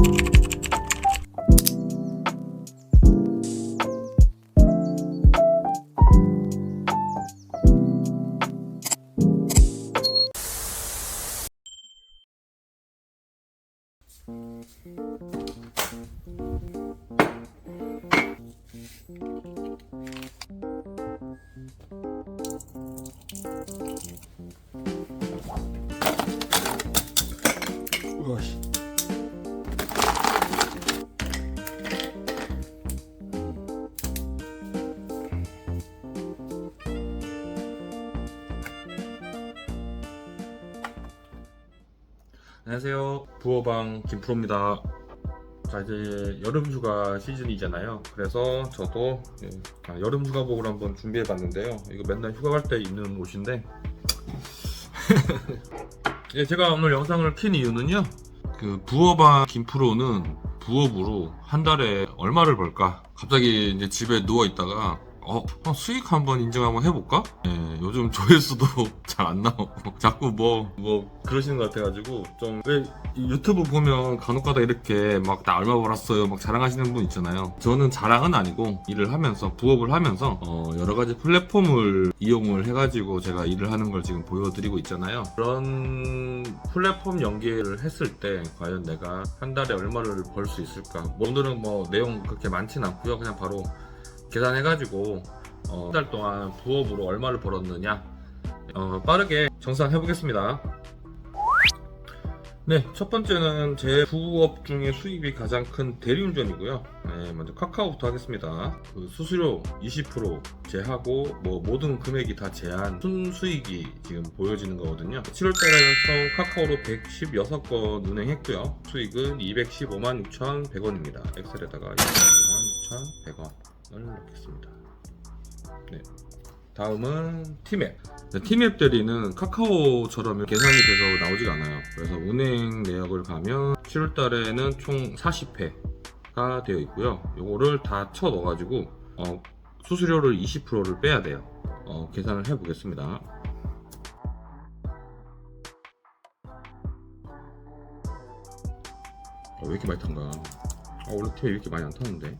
우 안녕하세요. 부어방 김프로입니다. 자 이제 여름 휴가 시즌이잖아요. 그래서 저도 예, 아, 여름 휴가복을 한번 준비해봤는데요. 이거 맨날 휴가 갈 때 입는 옷인데 예, 제가 오늘 영상을 킨 이유는요. 그 부업한 김프로는 부업으로 한 달에 얼마를 벌까? 갑자기 이제 집에 누워 있다가 어, 어, 수익 한번 인증 한번 해볼까? 예, 요즘 조회수도 잘 안 나오고 자꾸 뭐 뭐 그러시는 것 같아가지고 좀 왜 유튜브 보면 간혹가다 이렇게 막 나 얼마 벌었어요 막 자랑하시는 분 있잖아요. 저는 자랑은 아니고 일을 하면서 부업을 하면서 어, 여러 가지 플랫폼을 이용을 해가지고 제가 일을 하는 걸 지금 보여드리고 있잖아요. 그런 플랫폼 연계를 했을 때 과연 내가 한 달에 얼마를 벌 수 있을까? 뭐 오늘은 뭐 내용 그렇게 많진 않고요. 그냥 바로 계산해가지고 어, 한 달 동안 부업으로 얼마를 벌었느냐 어, 빠르게 정산 해 보겠습니다. 네, 첫 번째는 제 부업 중에 수입이 가장 큰 대리운전이고요. 네, 먼저 카카오부터 하겠습니다. 그 수수료 20% 제하고 뭐 모든 금액이 다 제한 순수익이 지금 보여지는 거거든요. 7월달에는 총 카카오로 116건 운행했고요. 수익은 215만 6,100원입니다. 엑셀에다가 215만 6,100원 을 넣겠습니다. 네. 다음은 티맵. 네, 티맵 대리는 카카오처럼 계산이 돼서 나오지가 않아요. 그래서 운행 내역을 가면 7월 달에는 총 40회가 되어 있고요. 요거를 다 쳐 넣어가지고 어, 수수료를 20%를 빼야 돼요. 어, 계산을 해보겠습니다. 어, 왜 이렇게 많이 탄가? 아, 원래 티맵 이렇게 많이 안 타는데.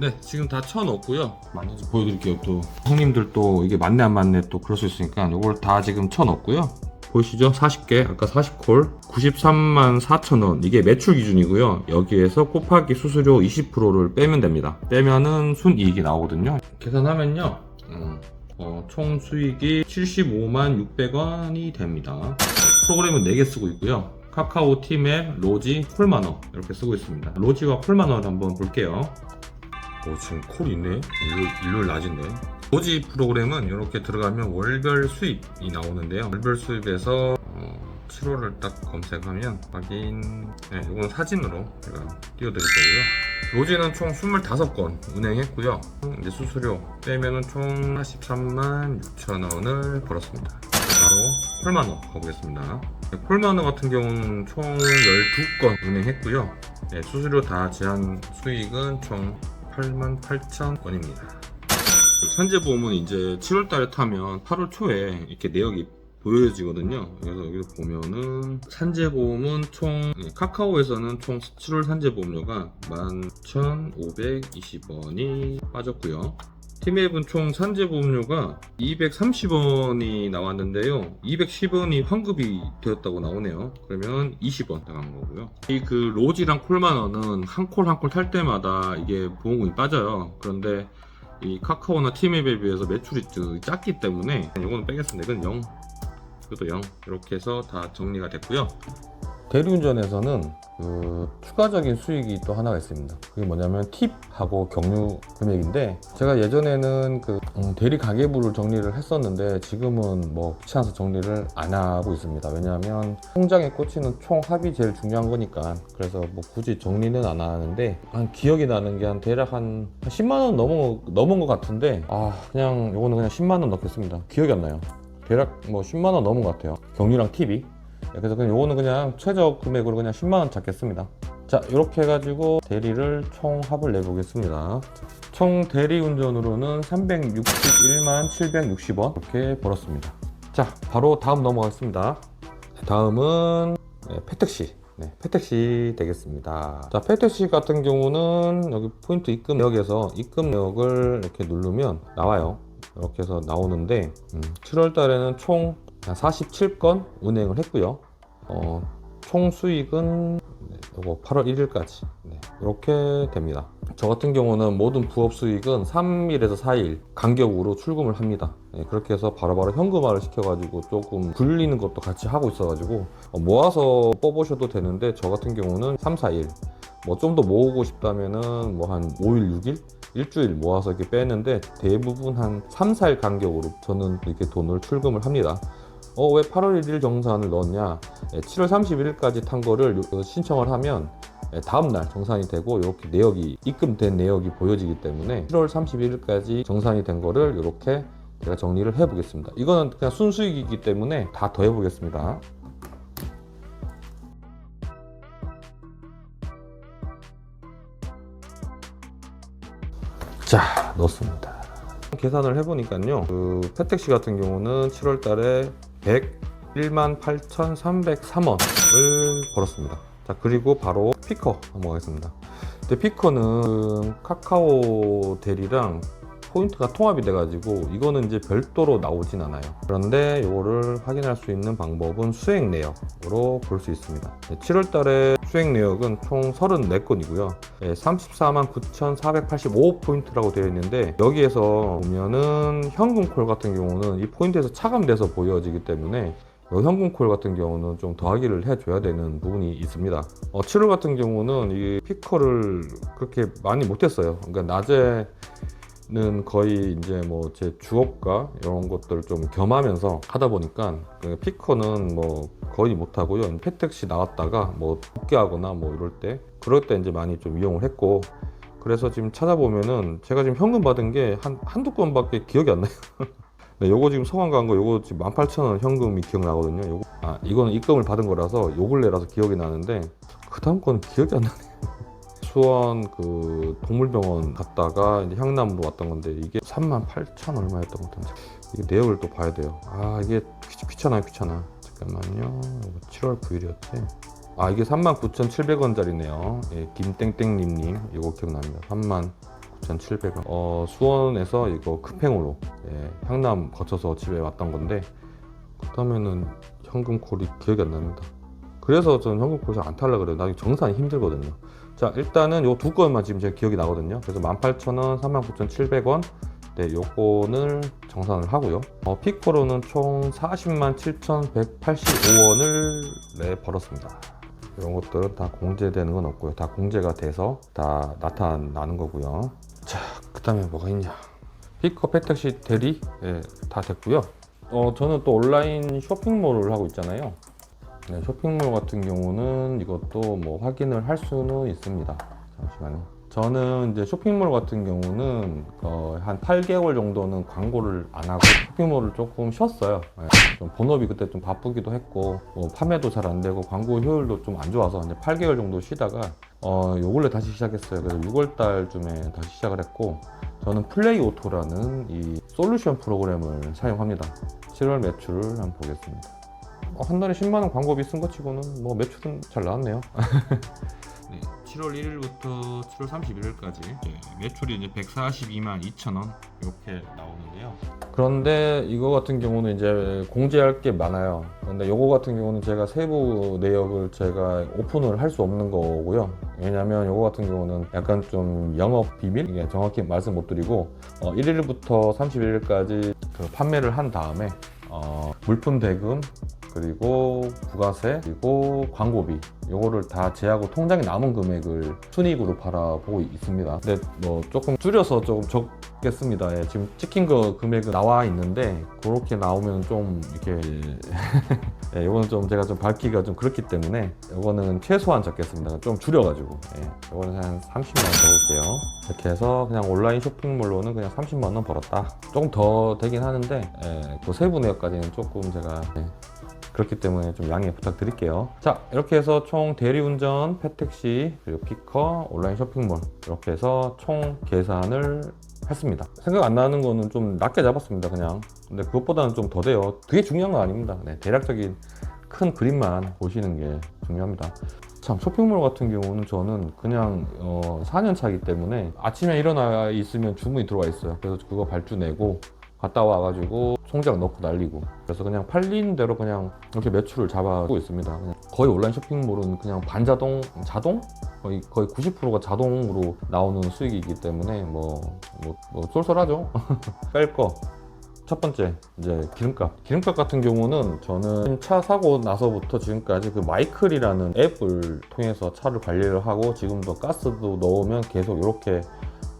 네, 지금 다 쳐넣었고요. 만져서 보여드릴게요. 또 형님들 또 이게 맞네 안 맞네 또 그럴 수 있으니까 이걸 다 지금 쳐넣었고요. 보이시죠? 40개, 아까 40콜, 93만 4천 원. 이게 매출 기준이고요. 여기에서 곱하기 수수료 20%를 빼면 됩니다. 빼면은 순이익이 나오거든요. 계산하면요. 음, 어, 총 수익이 75만 600원이 됩니다. 프로그램은 4개 쓰고 있고요. 카카오 팀의 로지, 콜마너 이렇게 쓰고 있습니다. 로지와 콜마너를 한번 볼게요. 오, 지금 콜 있네? 일요일, 일요일 낮인데. 로지 프로그램은 이렇게 들어가면 월별 수입이 나오는데요. 월별 수입에서 어, 7월을 딱 검색하면 확인, 네, 이건 사진으로 제가 띄워드릴 거고요. 로지는 총 25건 운행했고요. 이제 수수료 빼면은 총 43만 6천 원을 벌었습니다. 바로 콜마너 가보겠습니다. 네, 콜마너 같은 경우는 총 12건 운행했고요. 네, 수수료 다 제한 수익은 총 88,000원입니다. 산재보험은 이제 7월 달에 타면 8월 초에 이렇게 내역이 보여지거든요. 그래서 여기서 보면은 산재보험은 총 네, 카카오에서는 총 7월 산재보험료가 11,520원이 빠졌고요. 티맵은 총 산재보험료가 230원이 나왔는데요. 210원이 환급이 되었다고 나오네요. 그러면 20원 나간 거고요. 이 그 로지랑 콜만원은 한 콜 한 콜 탈 때마다 이게 보험금이 빠져요. 그런데 이 카카오나 티맵에 비해서 매출이 좀 작기 때문에 이거는 빼겠습니다. 이건 0, 이것도 0 이렇게 해서 다 정리가 됐고요. 대리운전에서는 그 추가적인 수익이 또 하나가 있습니다. 그게 뭐냐면 팁하고 경유 금액인데 제가 예전에는 그 음, 대리 가계부를 정리를 했었는데 지금은 뭐 귀찮아서 정리를 안 하고 있습니다. 왜냐하면 통장에 꽂히는 총 합이 제일 중요한 거니까 그래서 뭐 굳이 정리는 안 하는데 한 기억이 나는 게 한 대략 한 10만 원 넘은 거- 넘은 것 같은데 아 그냥 요거는 그냥 10만 원 넣겠습니다. 기억이 안 나요. 대략 뭐 10만 원 넘은 것 같아요. 경유랑 팁이. 예, 그래서 그냥 요거는 그냥 최저 금액으로 그냥 10만 원 잡겠습니다. 자, 이렇게 해가지고 대리를 총 합을 내보겠습니다. 총 대리 운전으로는 361만 760원 이렇게 벌었습니다. 자, 바로 다음 넘어가겠습니다. 다음은 네, 패택시. 네, 패택시 되겠습니다. 자, 패택시 같은 경우는 여기 포인트 입금역에서 입금역을 이렇게 누르면 나와요. 이렇게 해서 나오는데 7월 달에는 총 47건 운행을 했고요. 어, 총 수익은 네, 요거 8월 1일까지 이렇게 됩니다. 저 같은 경우는 모든 부업 수익은 3일에서 4일 간격으로 출금을 합니다. 네, 그렇게 해서 바로바로 현금화를 시켜가지고 조금 굴리는 것도 같이 하고 있어가지고 어, 모아서 뽑으셔도 되는데 저 같은 경우는 3, 4일 뭐 좀 더 모으고 싶다면은 뭐 한 5일, 6일 일주일 모아서 이렇게 빼는데 대부분 한 3, 4일 간격으로 저는 이렇게 돈을 출금을 합니다. 어, 왜 8월 1일 정산을 넣었냐? 예, 7월 31일까지 탄 거를 요- 신청을 하면 예, 다음날 정산이 되고 이렇게 내역이 입금된 내역이 보여지기 때문에 7월 31일까지 정산이 된 거를 이렇게 제가 정리를 해 보겠습니다. 이거는 그냥 순수익이기 때문에 다 더해 보겠습니다. 자, 넣었습니다. 계산을 해보니까요. 그 패택시 같은 경우는 7월 달에 101만 8,303원을 벌었습니다. 자, 그리고 바로 피커 한번 가겠습니다. 근데 피커는 카카오 대리랑 포인트가 통합이 돼가지고 이거는 이제 별도로 나오진 않아요. 그런데 이거를 확인할 수 있는 방법은 수액 내역으로 볼 수 있습니다. 7월 달에 수액 내역은 총 34건이고요. 34만 9,485 포인트라고 되어 있는데 여기에서 보면은 현금 콜 같은 경우는 이 포인트에서 차감돼서 보여지기 때문에 이 현금콜 같은 경우는 좀 더하기를 해줘야 되는 부분이 있습니다. 어, 7월 같은 경우는 이 피커를 그렇게 많이 못했어요. 그러니까 낮에 는 거의 이제 뭐 제 주업과 이런 것들 좀 겸하면서 하다 보니까 그 피커는 뭐 거의 못 하고요. 패택시 나왔다가 뭐 복귀하거나 뭐 이럴 때 그럴 때 이제 많이 좀 이용을 했고 그래서 지금 찾아보면은 제가 지금 현금 받은 게 한 한두 건밖에 기억이 안 나요. 네, 요거 지금 성함 간거 요거 지금 18,000원 현금이 기억나거든요. 요거 아, 이거는 입금을 받은 거라서 요 근래라서 기억이 나는데 그 다음 거는 기억이 안 나네요. 수원 그 동물병원 갔다가 이제 향남으로 왔던 건데 이게 38,000 얼마였던 것 같은데 이게 내역을 또 봐야 돼요. 아 이게 귀, 귀찮아요 귀찮아. 잠깐만요. 이거 7월 9일이었지. 아 이게 39,700원짜리네요. 예, 김땡땡님님 이거 기억납니다. 39,700원. 어 수원에서 이거 급행으로 예, 향남 거쳐서 집에 왔던 건데 그다음에는 현금 콜이 기억이 안 납니다. 그래서 저는 현금 콜을 안 탈라 그래요. 나중에 정산이 힘들거든요. 자 일단은 요 두 건만 지금 제가 기억이 나거든요. 그래서 18,000원, 39,700원. 네, 요거는 정산을 하고요. 어, 피코로는 총 40만 7,185원을 네, 벌었습니다. 이런 것들은 다 공제되는 건 없고요. 다 공제가 돼서 다 나타나는 거고요. 자, 그 다음에 뭐가 있냐. 피커 패택시 대리 예, 다 됐고요. 어, 저는 또 온라인 쇼핑몰을 하고 있잖아요. 네, 쇼핑몰 같은 경우는 이것도 뭐 확인을 할 수는 있습니다. 잠시만요. 저는 이제 쇼핑몰 같은 경우는 어, 한 8개월 정도는 광고를 안 하고 쇼핑몰을 조금 쉬었어요. 네, 좀 본업이 그때 좀 바쁘기도 했고 뭐 판매도 잘 안 되고 광고 효율도 좀 안 좋아서 이제 8개월 정도 쉬다가 어, 요 근래 다시 시작했어요. 그래서 6월 달쯤에 다시 시작을 했고 저는 플레이 오토라는 이 솔루션 프로그램을 사용합니다. 7월 매출을 한번 보겠습니다. 어, 한 달에 10만 원 광고비 쓴것 치고는 뭐 매출은 잘 나왔네요. 네, 7월 1일부터 7월 31일까지 매출이 이제 142만 2천 원 이렇게 나오는데요. 그런데 이거 같은 경우는 이제 공제할 게 많아요. 그런데 이거 같은 경우는 제가 세부 내역을 제가 오픈을 할 수 없는 거고요. 왜냐하면 이거 같은 경우는 약간 좀 영업 비밀 이게 정확히 말씀 못 드리고 어, 1일부터 31일까지 그 판매를 한 다음에 어, 물품 대금 그리고 부가세 그리고 광고비 요거를 다 제하고 통장에 남은 금액을 순이익으로 바라보고 있습니다. 근데 뭐 조금 줄여서 조금 적겠습니다. 예, 지금 찍힌 거 금액은 나와 있는데 그렇게 나오면 좀 이렇게 예, 요거는 좀 제가 좀 밝기가 좀 그렇기 때문에 요거는 최소한 적겠습니다. 좀 줄여가지고 예, 요거는 한 30만 원 적을게요. 이렇게 해서 그냥 온라인 쇼핑몰로는 그냥 30만 원 벌었다. 조금 더 되긴 하는데 예, 그 세부 내역까지는 조금 제가 예, 그렇기 때문에 좀 양해 부탁드릴게요. 자, 이렇게 해서 총 대리운전, 폐택시, 그리고 피커, 온라인 쇼핑몰 이렇게 해서 총 계산을 했습니다. 생각 안 나는 거는 좀 낮게 잡았습니다, 그냥. 근데 그것보다는 좀 더 돼요. 그게 중요한 건 아닙니다. 네, 대략적인 큰 그림만 보시는 게 중요합니다. 참 쇼핑몰 같은 경우는 저는 그냥 어, 4년 차이기 때문에 아침에 일어나 있으면 주문이 들어와 있어요. 그래서 그거 발주 내고 갔다 와가지고 송장 넣고 날리고 그래서 그냥 팔리는 대로 그냥 이렇게 매출을 잡아주고 있습니다. 거의 온라인 쇼핑몰은 그냥 반자동 자동 거의 거의 90%가 자동으로 나오는 수익이기 때문에 뭐, 뭐, 뭐 쏠쏠하죠. 뺄 거. 첫 번째 이제 기름값 기름값 같은 경우는 저는 차 사고 나서부터 지금까지 그 마이클이라는 앱을 통해서 차를 관리를 하고 지금도 가스도 넣으면 계속 이렇게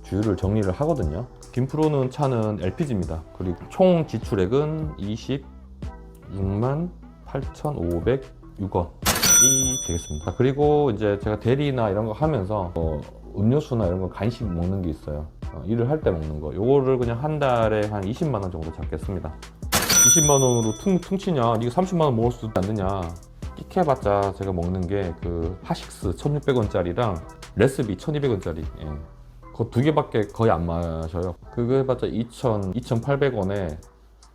주유를 정리를 하거든요. 김프로는 차는 LPG입니다. 그리고 총 지출액은 26만 8,506원 이 되겠습니다. 그리고 이제 제가 대리나 이런 거 하면서 어, 음료수나 이런 거 간식 먹는 게 있어요. 어, 일을 할 때 먹는 거. 요거를 그냥 한 달에 한 20만 원 정도 잡겠습니다. 20만 원으로 퉁, 퉁치냐? 니가 30만 원 먹을 수도 않느냐? 끽해봤자 제가 먹는 게 그 하식스 1600원짜리랑 레스비 1200원짜리. 예. 그두 개밖에 거의 안 마셔요 그거 해봤자 2000, 2800원에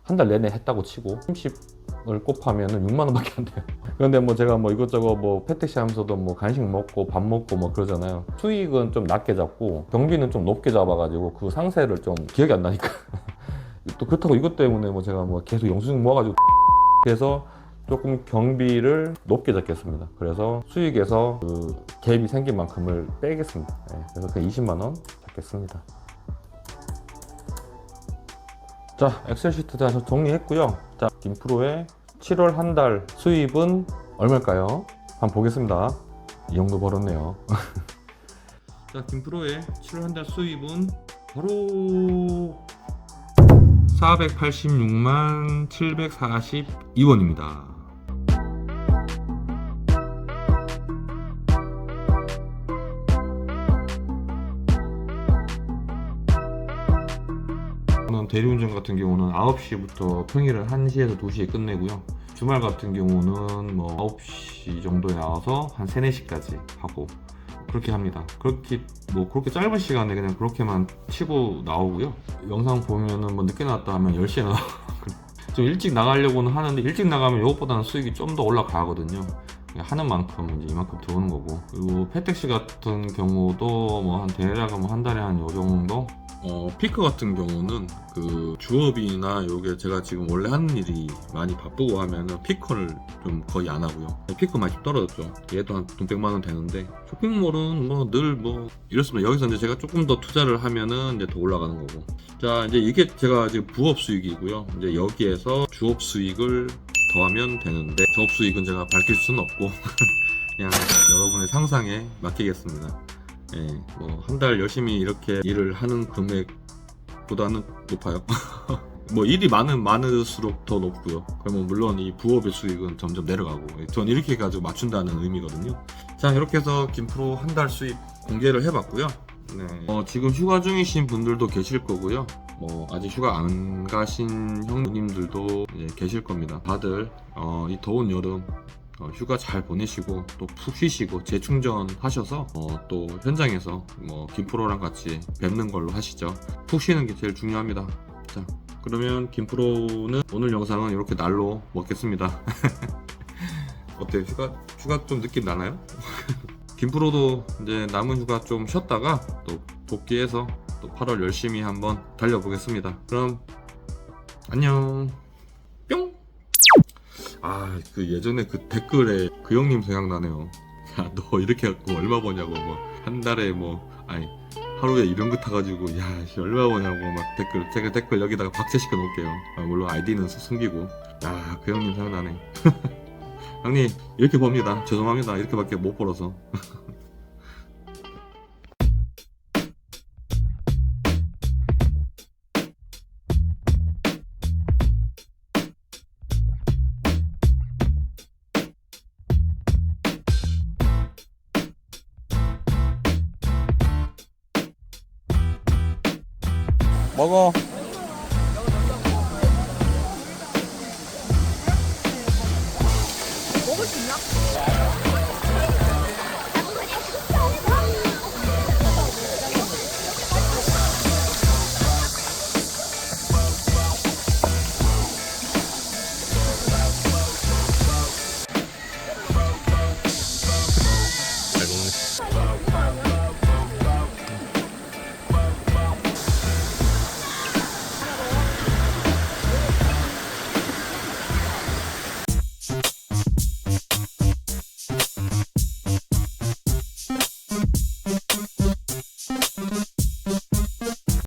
한 달 내내 했다고 치고 30을 곱하면은 6만 원밖에 안 돼요. 그런데 뭐 제가 뭐 이것저것 뭐 패택시 하면서도 뭐 간식 먹고 밥 먹고 뭐 그러잖아요. 수익은 좀 낮게 잡고 경비는 좀 높게 잡아가지고 그 상세를 좀 기억이 안 나니까 또 그렇다고 이것 때문에 뭐 제가 뭐 계속 영수증 모아가지고 그래서 조금 경비를 높게 잡겠습니다. 그래서 수익에서 그 갭이 생긴 만큼을 빼겠습니다. 네, 그래서 그 20만 원 잡겠습니다. 자, 엑셀 시트 다 정리했고요. 자, 김프로의 7월 한 달 수입은 얼마일까요? 한번 보겠습니다. 이 정도 벌었네요. 자, 김프로의 7월 한 달 수입은 바로 486만 742원입니다. 대리운전 같은 경우는 9시부터 평일은 1시에서 2시에 끝내고요. 주말 같은 경우는 뭐 9시 정도에 나와서 한 3, 4시까지 하고 그렇게 합니다. 그렇게 뭐 그렇게 짧은 시간에 그냥 그렇게만 치고 나오고요. 영상 보면은 뭐 늦게 나왔다 하면 10시에 나와. 좀 일찍 나가려고는 하는데 일찍 나가면 이것보다는 수익이 좀 더 올라가거든요. 하는 만큼 이제 이만큼 들어오는 거고 그리고 패택시 같은 경우도 뭐 한 대략 뭐한 달에 한 요 정도 어, 피크 같은 경우는 그 주업이나 요게 제가 지금 원래 하는 일이 많이 바쁘고 하면은 피커를 좀 거의 안 하고요. 피커 많이 좀 떨어졌죠. 얘도 한 돈 100만 원 되는데 쇼핑몰은 뭐늘뭐 이렇습니다. 여기서 이제 제가 조금 더 투자를 하면은 이제 더 올라가는 거고. 자, 이제 이게 제가 지금 부업 수익이고요. 이제 여기에서 주업 수익을 더하면 되는데 주업 수익은 제가 밝힐 수는 없고 그냥 여러분의 상상에 맡기겠습니다. 예, 뭐 한 달 열심히 이렇게 일을 하는 금액보다는 높아요. 뭐 일이 많은 많을수록 더 높고요. 그러면 물론 이 부업의 수익은 점점 내려가고 예, 전 이렇게 해가지고 맞춘다는 의미거든요. 자 이렇게 해서 김프로 한 달 수익 공개를 해봤고요. 네. 어, 지금 휴가 중이신 분들도 계실 거고요. 뭐 아직 휴가 안 가신 형님들도 계실 겁니다. 다들 어, 이 더운 여름 어, 휴가 잘 보내시고 또 푹 쉬시고 재충전 하셔서 어, 또 현장에서 뭐 김프로랑 같이 뵙는 걸로 하시죠. 푹 쉬는 게 제일 중요합니다. 자 그러면 김프로는 오늘 영상은 이렇게 날로 먹겠습니다. 어때요? 휴가 휴가 좀 느낌 나나요? 김프로도 이제 남은 휴가 좀 쉬었다가 또 복귀해서 또 8월 열심히 한번 달려보겠습니다. 그럼 안녕. 뿅. 아, 그 예전에 그 댓글에 그 형님 생각나네요. 야, 너 이렇게 갖고 얼마 버냐고, 뭐, 한 달에 뭐, 아니, 하루에 이런 거 타가지고, 야, 씨, 얼마 버냐고, 막 댓글, 제가 댓글 여기다가 박제시켜 놓을게요. 아, 물론 아이디는 숨기고. 야, 그 형님 생각나네. 형님, 이렇게 봅니다. 죄송합니다. 이렇게밖에 못 벌어서. 好不